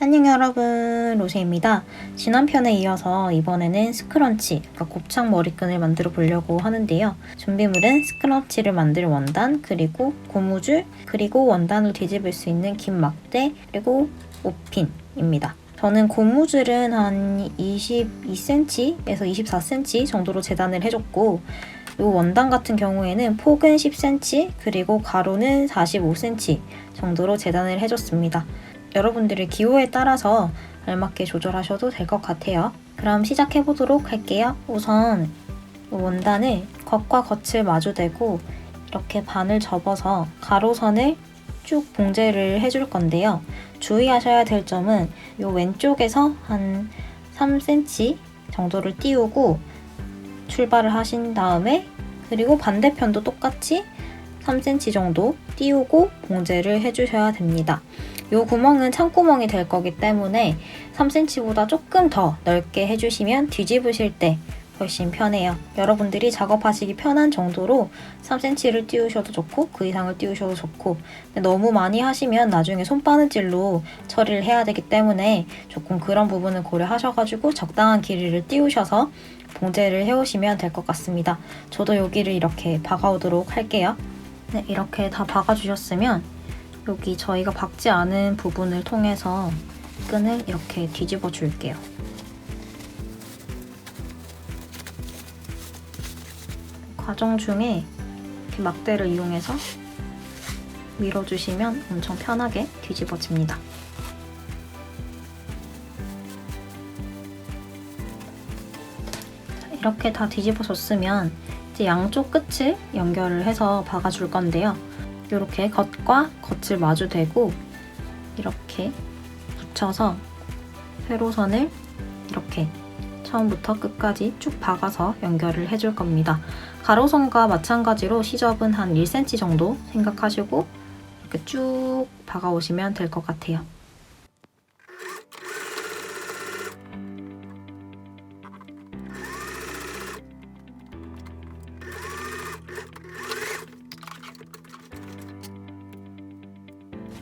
안녕 여러분 로제입니다. 지난 편에 이어서 이번에는 스크런치, 그러니까 곱창 머리끈을 만들어 보려고 하는데요. 준비물은 스크런치를 만들 원단, 그리고 고무줄, 그리고 원단을 뒤집을 수 있는 긴 막대, 그리고 옷핀입니다. 저는 고무줄은 한 22cm에서 24cm 정도로 재단을 해줬고 이 원단 같은 경우에는 폭은 10cm 그리고 가로는 45cm 정도로 재단을 해줬습니다. 여러분들의 기호에 따라서 알맞게 조절하셔도 될 것 같아요. 그럼 시작해 보도록 할게요. 우선 원단을 겉과 겉을 마주대고 이렇게 반을 접어서 가로선을 쭉 봉제를 해줄 건데요. 주의하셔야 될 점은 이 왼쪽에서 한 3cm 정도를 띄우고 출발을 하신 다음에 그리고 반대편도 똑같이 3cm 정도 띄우고 봉제를 해주셔야 됩니다. 이 구멍은 창구멍이 될 거기 때문에 3cm보다 조금 더 넓게 해주시면 뒤집으실 때 훨씬 편해요. 여러분들이 작업하시기 편한 정도로 3cm를 띄우셔도 좋고 그 이상을 띄우셔도 좋고 너무 많이 하시면 나중에 손바느질로 처리를 해야 되기 때문에 조금 그런 부분을 고려하셔가지고 적당한 길이를 띄우셔서 봉제를 해오시면 될 것 같습니다. 저도 여기를 이렇게 박아오도록 할게요. 네, 이렇게 다 박아주셨으면 여기 저희가 박지 않은 부분을 통해서 끈을 이렇게 뒤집어 줄게요. 과정 중에 이렇게 막대를 이용해서 밀어주시면 엄청 편하게 뒤집어집니다. 이렇게 다 뒤집어졌으면 이제 양쪽 끝을 연결을 해서 박아줄 건데요. 이렇게 겉과 겉을 마주 대고 이렇게 붙여서 세로선을 이렇게 처음부터 끝까지 쭉 박아서 연결을 해줄 겁니다. 가로선과 마찬가지로 시접은 한 1cm 정도 생각하시고 이렇게 쭉 박아오시면 될 것 같아요.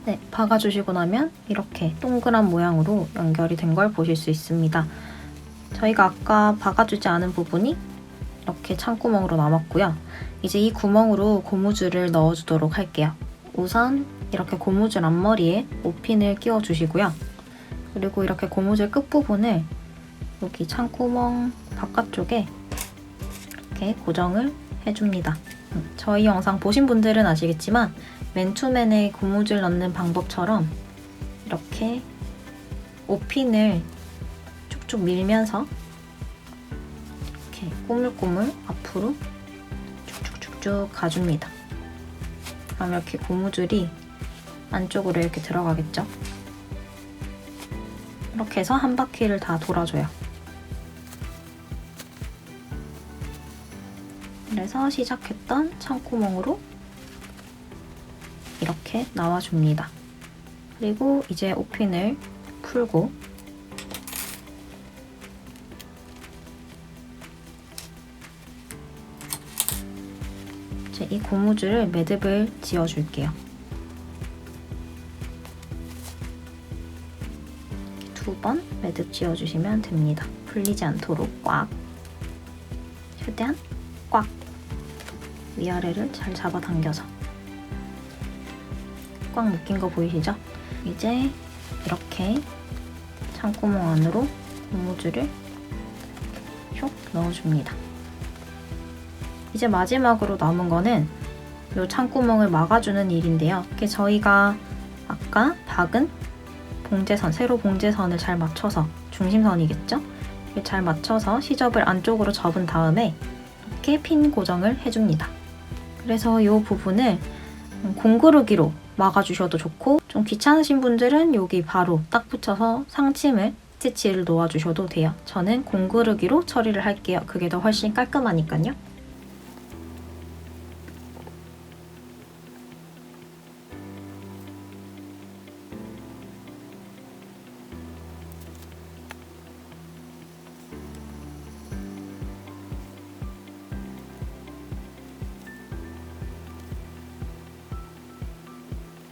네, 박아주시고 나면 이렇게 동그란 모양으로 연결이 된 걸 보실 수 있습니다. 저희가 아까 박아주지 않은 부분이 이렇게 창구멍으로 남았고요. 이제 이 구멍으로 고무줄을 넣어주도록 할게요. 우선 이렇게 고무줄 앞머리에 옷핀을 끼워주시고요. 그리고 이렇게 고무줄 끝부분을 여기 창구멍 바깥쪽에 이렇게 고정을 해줍니다. 음, 저희 영상 보신 분들은 아시겠지만 맨투맨에 고무줄 넣는 방법처럼 이렇게 옷핀을 쭉쭉 밀면서 이렇게 꼬물꼬물 앞으로 쭉쭉쭉쭉 가줍니다. 그럼 이렇게 고무줄이 안쪽으로 이렇게 들어가겠죠? 이렇게 해서 한 바퀴를 다 돌아줘요. 그래서 시작했던 창구멍으로 이렇게 나와줍니다. 그리고 이제 옷핀을 풀고 이제 이 고무줄을 매듭을 지어줄게요. 두 번 매듭 지어주시면 됩니다. 풀리지 않도록 꽉 최대한 꽉 위아래를 잘 잡아당겨서 꽉 묶인 거 보이시죠? 이제 이렇게 창구멍 안으로 고무줄을 슉 넣어줍니다. 이제 마지막으로 남은 거는 이 창구멍을 막아주는 일인데요. 이게 저희가 아까 박은 봉제선, 세로 봉제선을 잘 맞춰서 중심선이겠죠? 잘 맞춰서 시접을 안쪽으로 접은 다음에 이렇게 핀 고정을 해줍니다. 그래서 이 부분을 공구르기로 막아주셔도 좋고 좀 귀찮으신 분들은 여기 바로 딱 붙여서 상침을 스티치를 놓아주셔도 돼요. 저는 공구르기로 처리를 할게요. 그게 더 훨씬 깔끔하니까요.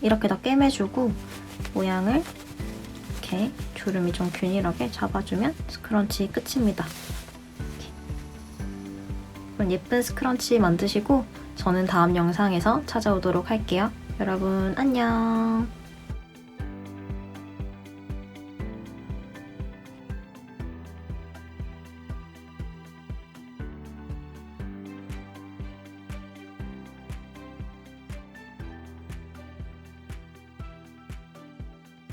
이렇게 다 꿰매주고 모양을 이렇게 주름이 좀 균일하게 잡아주면 스크런치 끝입니다. 이렇게. 예쁜 스크런치 만드시고 저는 다음 영상에서 찾아오도록 할게요. 여러분 안녕.